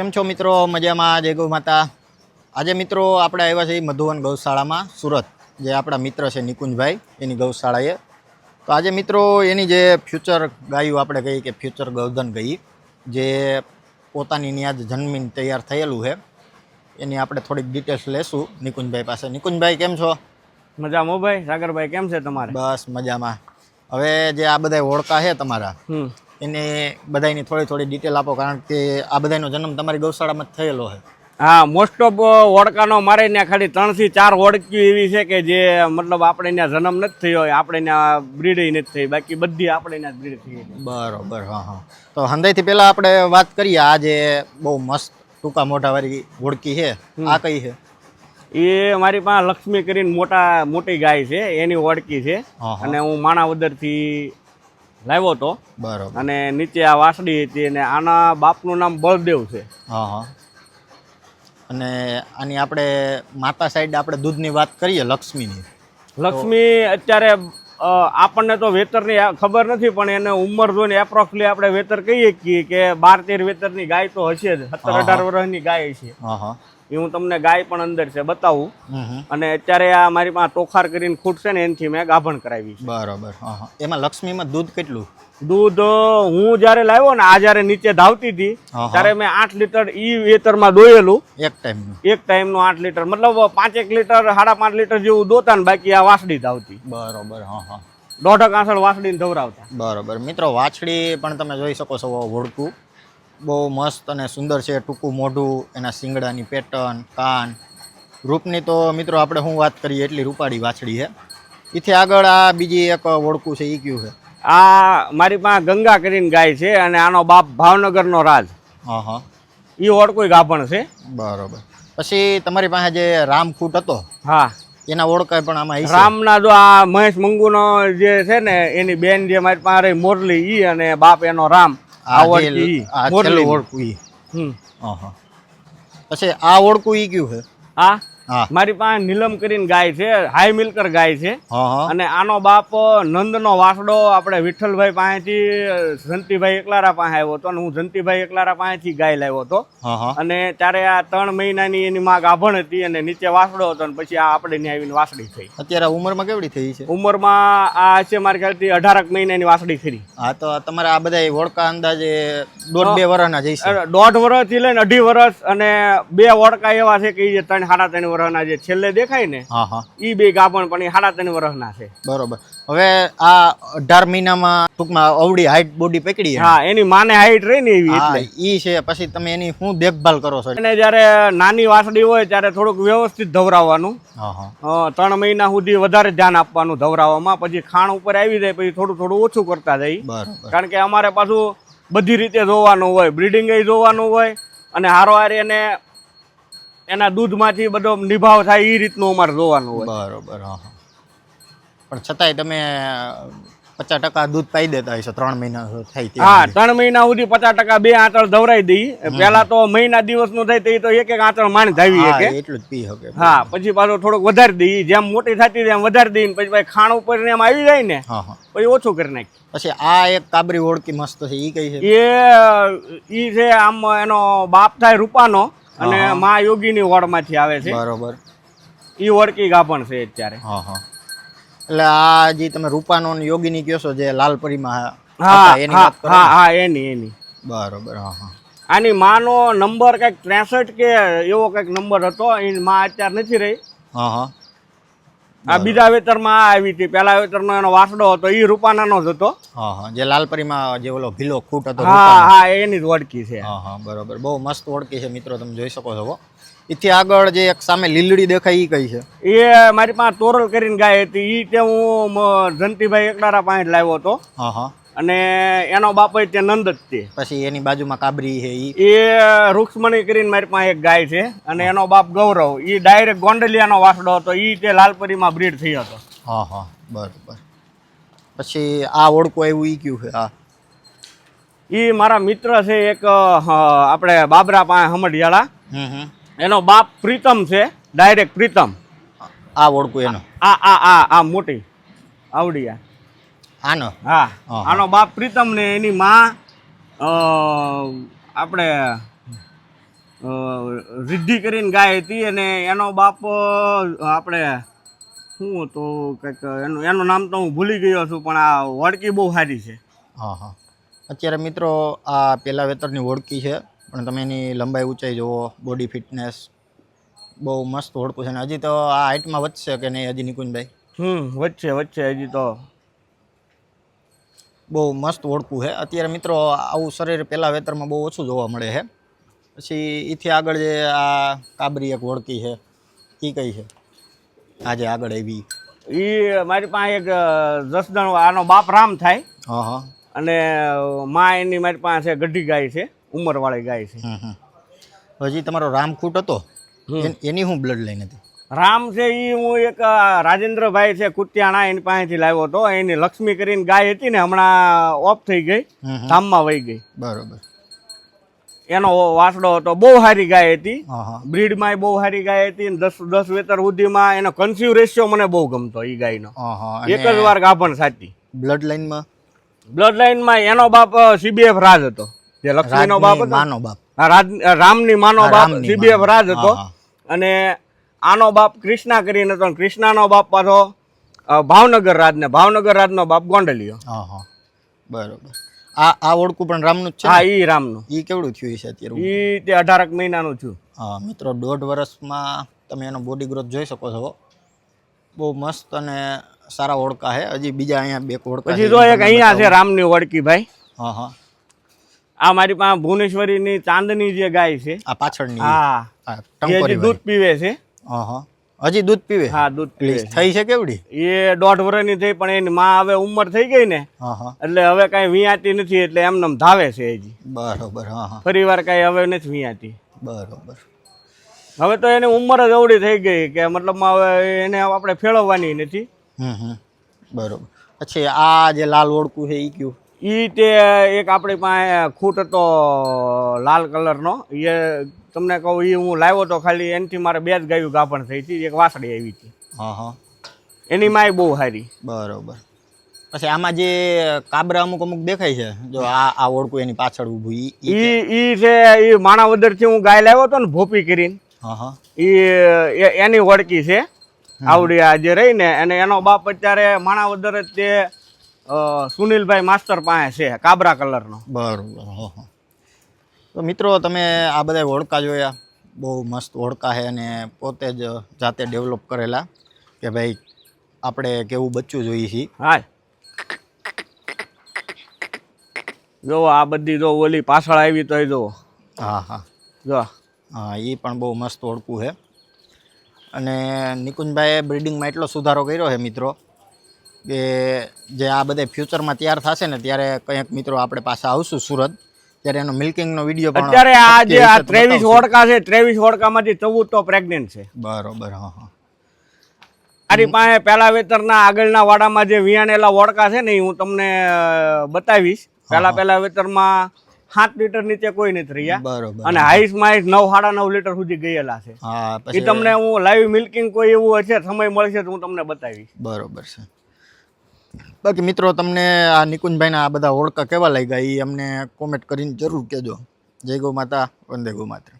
કેમ છો મિત્રો? મજામાં? જય ગૌ માતા. આજે મિત્રો આપણે આવ્યા છીએ મધુવન ગૌશાળામાં સુરત જે આપણા મિત્ર છે નિકુંજભાઈ એની ગૌશાળાએ. તો આજે મિત્રો એની જે ફ્યુચર ગાયું આપણે કહીએ કે ફ્યુચર ગૌધન ગઈ જે પોતાની ન્યાજ જન્મીને તૈયાર થયેલું છે. એની આપણે થોડીક ડિટેલ્સ લેશું નિકુંજભાઈ પાસે. નિકુંજભાઈ કેમ છો? મજામાં ભાઈ. સાગરભાઈ કેમ છે તમારે? બસ મજામાં. હવે જે આ બધા ઓળખા છે તમારા એને બધાની થોડી થોડી ડિટેલ આપો કારણ કે આ બધાનો જન્મ તમારી ગૌશાળામાં જ થયેલો છે. હા મોસ્ટ ઓફ ઓળકાનો મારે ત્યાં ખાલી ત્રણથી ચાર ઓળખ્યું એવી છે કે જે મતલબ આપણે ત્યાં જન્મ નથી થયો આપણે ત્યાં બ્રીડ નથી થઈ બાકી બધી આપણે ત્યાં બ્રીડ થઈ. બરોબર હા હા. તો હંદાઈથી પહેલાં આપણે વાત કરીએ આ જે બહુ મસ્ત ટૂંકા મોઢાવાળી હોડકી છે આ કઈ છે? એ મારી પાસે લક્ષ્મી કરીને મોટા મોટી ગાય છે એની હોડકી છે. હા. અને હું માણાવદરથી લાવ્યો હતો. બરાબર. અને નીચે આ વાસડી હતી અને આના બાપનું નામ બળદેવ છે. હા હા. અને આની આપણે માતા સાઈડ આપણે દૂધની વાત કરીએ લક્ષ્મીની. લક્ષ્મી અત્યારે આપણને તો વેતરની ખબર નથી પણ એને ઉંમર જોઈને એપ્રોક્સલી આપણે વેતર કહીએ છીએ કે બાર તેર વેતરની ગાય તો હશે જ. સત્તર અઢાર વર્ષની ગાય છે. હા હા. એ હું તમને ગાય પણ અંદર છે બતાવું. અને અત્યારે આ મારી પાસે ટોખાર કરીને ખૂટ છે ને એનથી મેં ગાભણ કરાવી છે. બરોબર એમાં લક્ષ્મીમાં દૂધ કેટલું? દૂધ હું જ્યારે લાવ્યો ને આ જ્યારે નીચે ધાવતી હતી ત્યારે મેં આઠ લીટર ઈ વેતરમાં દોયેલું. એક ટાઈમ એક ટાઈમનું આઠ લીટર. મતલબ પાંચેક લીટર સાડા પાંચ લીટર જેવું દોતા ને બાકી આ વાસડી ધાવતી. બરોબર હા હા. વાસડી ને વાસળીને ધવરાવતા. બરોબર. મિત્રો વાછડી પણ તમે જોઈ શકો છો હોડકું બહુ મસ્ત અને સુંદર છે. ટૂંકું મોઢું એના શિંગડાની પેટર્ન કાન. રૂપની તો મિત્રો આપણે શું વાત કરીએ એટલી રૂપાળી વાછડી છે એથી આગળ આ બીજી એક ઓળખું છે એ કયું છે આ મારી પાસે ગંગા કરીને ગાય છે અને આનો બાપ ભાવનગરનો રાજ. હા હા એ ઓળખું ગાભણ છે. બરોબર. પછી તમારી પાસે જે રામખૂટ હતો હા. એના ઓળખાય પણ આમાં રામના જો આ મહેશ મંગુનો જે છે ને એની બેન જે મારી પાસે મોરલી ઈ અને બાપ એનો રામ. આ આ ઓળખી આ મોરલી ઓળખું ઈ. હમ. પછી આ ઓળખું ઈ કયું છે? આ? મારી પાસે નીલમ કરીને ગાય છે હાઈ મિલ્કર ગાય છે. અને આનો બાપ નંદનો વાસડો આપણે વિઠ્ઠલભાઈ પાસેથી જંતીભાઈ એકલારા પાસે આવ્યો હતો અને હું જંતીભાઈ એકલારા પાસેથી ગાય લાવ્યો હતો. અને ત્યારે આ ત્રણ મહિનાની એની માં ગાભણ હતી અને નીચે વાસડો હતો અને પછી આ આપણે ત્યાં આવીને વાસડી થઈ. અત્યારે ઉંમરમાં કેવડી થઈ છે? ઉંમરમાં આ છે મારી ખ્યાલથી અઢારક મહિનાની વાસડી ખરી હા તો તમારે આ બધા ઓળખા અંદાજે દોઢ બે વર્ષના જઈશ. દોઢ વર્ષથી લઈને અઢી વર્ષ અને બે ઓળકા એવા છે કે જે ત્રણ સાડા ત્રણ વર્ષના જે છેલ્લે દેખાય ને એ બે ગાભણ પણ એ સાડા ત્રણ વર્ષના છે. બરોબર. હવે આ અઢાર મહિનામાં ટૂંકમાં અવડી હાઈટ બોડી પકડી હા એની માને હાઈટ રહી ને એવી એટલે. ઈ છે પછી તમે એની શું દેખભાલ કરો છો? અને જ્યારે નાની વાસડી હોય ત્યારે થોડુંક વ્યવસ્થિત ધવરાવવાનું. ત્રણ મહિના સુધી વધારે ધ્યાન આપવાનું ધવરાવવામાં પછી ખાણ ઉપર આવી જાય પછી થોડું થોડું ઓછું કરતા જાય. કારણ કે અમારે પાછું બધી રીતે જોવાનું હોય બ્રીડિંગ જોવાનું હોય અને હારો હારી એને એના દૂધમાંથી બધો નિભાવ થાય એ રીતનું અમારે જોવાનું હોય. બરોબર હા પણ છતાંય તમે પચાસ ટકા દૂધ પાઈ દેતા હશો ત્રણ મહિના થાય હા ત્રણ મહિના સુધી પચાસ ટકા બે આંચળ ધવરાઈ દઈ પેલા તો મહિના દિવસનું થાય તો ઈ તો એક એક આંચળ માણી ધાવી શકે. એટલું જ પી શકે. હા પછી પાછું થોડુંક વધારી દઈ જેમ મોટી થતી એમ વધારી દઈ ને પછી ભાઈ ખાણ ઉપર ને એમ આવી જાય ને પછી ઓછું કરી નાખી. પછી આ એક કાબરી ઓળખી મસ્ત છે એ કઈ છે? એ ઈ છે આમ એનો બાપ થાય રૂપાનો. અને મા યોગીની વડમાંથી આવે છે. બરોબર. ઈ ઓળકી ગાભણ છે અત્યારે. હા હા. એટલે આ જે તમે રૂપાનો ને યોગીની કહો છો જે લાલપરીમાં હા હા હા એની એની. બરોબર હા હા. આની માનો નંબર કંઈક ત્રેસઠ કે એવો કંઈક નંબર હતો એની માં અત્યારે નથી રહી. હા હા. આ બીજા વેતરમાં આ આવી હતી. પેલા વેતરનો એનો વાસડો હતો એ રૂપાનાનો જ હતો. જે લાલપરીમાં જે ઓલો ભીલો ખૂટ હતો હા હા એની જ ઓળખી છે. હા હા બરોબર. બહુ મસ્ત ઓળખી છે મિત્રો તમે જોઈ શકો છો એથી આગળ જે એક સામે લીલડી દેખાય એ કઈ છે? એ મારી પાસે તોરલ કરીને ગાય હતી. એ તે હું જંતીભાઈ એકડારા પાસે લાવ્યો હતો. હા હા. અને એનો બાપ તે નંદ જ તે. પછી એની બાજુમાં કાબરી છે ઈ. એ રૂક્ષ્મણી કરીને મારી પાસે એક ગાય છે અને એનો બાપ ગૌરવ. એ ડાયરેક્ટ ગોંડલિયાનો વાસડો હતો. એ તે લાલપરીમાં બ્રીડ થઈ હતો. હા હા બરાબર. પછી આ ઓળખું એવું ઈ કયું છે? હા. એ મારા મિત્ર છે એક આપણે બાબરા પાસે હમડિયાળા હમ હમ. એનો બાપ પ્રીતમ છે ડાયરેક્ટ પ્રીતમ. આ ઓળખું એનો. આ આ આ આ મોટી આવડિયા. આનો? હા. આનો બાપ પ્રીતમ ને એની માં આપણે રિદ્ધિ કરીને ગાય હતી અને એનો બાપ આપણે શું હતું કંઈક એનું એનું નામ તો હું ભૂલી ગયો છું પણ આ વડકી બહુ સારી છે. હા હા અત્યારે મિત્રો આ પહેલા વેતરની ઓળકી છે પણ તમે એની લંબાઈ ઊંચાઈ જુઓ બોડી ફિટનેસ બહુ મસ્ત ઓળખું છે. ને હજી તો આ હાઇટમાં વધશે કે નહીં હજી નિકુંજભાઈ? હમ વચ્ચે વચ્ચે હજી તો બહુ મસ્ત ઓળખું છે. અત્યારે મિત્રો આવું શરીર પહેલાં વેતરમાં બહુ ઓછું જોવા મળે છે. પછી એથી આગળ જે આ કાબરી એક ઓળખી છે એ કઈ છે? આજે આગળ આવી. એ મારી પાસે એક જસદણ આનો બાપ રામ થાય. હા હા. અને માં એની મારી પાસે ગઢી ગાય છે ઉંમરવાળી ગાય છે. હજી તમારો રામખૂટ હતો? એની હું બ્લડ લાઈન હતી? રામ છે એ હું એક રાજેન્દ્રભાઈ છે કુતિયાણા એની પાસેથી લાવ્યો હતો. એની લક્ષ્મી કરીને ગાય હતી ને હમણાં ઓફ થઈ ગઈ. ધામમાં વહી ગઈ. બરોબર. એનો વાસડો હતો બહુ સારી ગાય હતી. બ્રીડમાં બહુ સારી ગાય હતી દસ દસ વેતર સુધીમાં એનો કન્સ્યુ રેશિયો મને બહુ ગમતો એ ગાયનો. એક જ વાર ગાભણ સાચી. બ્લડ લાઇનમાં બ્લડ લાઇનમાં એનો બાપ સીબીએફ રાજ હતો. જે લક્ષ્મીનો બાપ હતો. માનો બાપ. રાજ- રામની માનો બાપ સીબીએફ રાજ હતો. અને આનો બાપ કૃષ્ણા કરીને હતો કૃષ્ણાનો બાપ પાછો ભાવનગર રાજને ભાવનગર રાજનો બાપ ગોંડલિયો. હા હા બરોબર. આ આ ઓળખું પણ રામનું જ છે હા ઈ રામનું. ઈ કેવડું થયું છે અત્યારે? ઈ તે અઢારક મહિનાનું થયું. હા મિત્રો દોઢ વર્ષમાં તમે એનો બોડી ગ્રોથ જોઈ શકો છો. બહુ મસ્ત અને સારા ઓળખા છે. હજી બીજા અહીંયા બે ઓળખા પછી. જો એક અહીંયા છે રામની ઓળખી ભાઈ. હા હા આ મારી પાસે ભુવનેશ્વરીની ચાંદની જે ગાય છે. આ પાછળની? હા. દૂધ પીવે છે. હા હા હજી દૂધ પીવે? હા દૂધ પીવે થઈ છે કેવડી? એ દોઢ વર્ષની થઈ પણ એની માં હવે ઉંમર થઈ ગઈ ને એટલે હવે કાંઈ વિયાતી નથી એટલે એમને ધાવે છે હજી. બરોબર હા ફરી વાર કાંઈ હવે નથી વિયાતી. બરોબર. હવે તો એની ઉંમર જ અવડી થઈ ગઈ કે મતલબમાં હવે એને આપણે ફેળવવાની નથી. બરોબર. પછી આ જે લાલ ઓળખું છે એ કયું? એ તે એક આપણી પાસે ખૂટ હતો લાલ કલરનો. એ તમને કહું એ હું લાવ્યો તો ખાલી એનાથી મારે બે જ ગાયું ગાપણ થઈ હતી એક વાસળી આવી હતી. હા હા. એની માય બહુ સારી બરોબર. પછી આમાં જે કાબરા અમુક અમુક દેખાય છે જો આ આ ઓળખું એની પાછળ ઊભું ઈ ઈ- છે ઈ માણાવદરથી હું ગાય લાવ્યો તો ને ભોપી કરીને. હા હા. ઈ એની વળકી છે આવડી આ જે રહી ને અને એનો બાપ અત્યારે માણાવદર જ તે સુનિલભાઈ માસ્ટર પાસે છે કાબરા કલરનો. બરોબર હા હા. તો મિત્રો તમે આ બધા ઓળખા જોયા બહુ મસ્ત ઓળખા છે અને પોતે જ જાતે ડેવલપ કરેલા કે ભાઈ આપણે કેવું બચ્ચું જોઈએ છીએ હા જો આ બધી જો ઓલી પાછળ આવી તો જો. હા હા. જો. હા એ પણ બહુ મસ્ત ઓળખું છે અને નિકુંજભાઈએ બ્રિડિંગમાં એટલો સુધારો કર્યો છે મિત્રો કે જે આ બધે ફ્યુચરમાં તૈયાર થશે ને ત્યારે કંઈક મિત્રો આપણે પાછા આવશું સુરત. ત્યારે એનો મિલ્કિંગનો વીડિયો પણ અત્યારે આ જે આ ત્રેવીસ. ઓળકા છે ત્રેવીસ ઓળકામાંથી ચૌદ તો પ્રેગ્નન્ટ છે. બરોબર હા હા. મારી પાસે પહેલા વેતરના આગળના વાડામાં જે વિયાણેલા હોડકા છે ને હું તમને બતાવીશ. પહેલા પહેલા વેતરમાં સાત લીટર નીચે કોઈ નથી રહ્યા. બરોબર અને હાઈસ માઇસ નવ સાડા નવ લીટર સુધી ગયેલા છે. એ પછી તમને હું લાઈવ મિલ્કિંગ કોઈ એવું હશે સમય મળશે તો હું તમને બતાવીશ. બરોબર છે. બાકી મિત્રો, તમને આ નિકુંજભાઈના આ બધા ઓળખા કેવા લાગ્યા એ અમને કોમેન્ટ કરીને જરૂર કહેજો. જય ગૌ માતા, વંદે ગૌ માતા.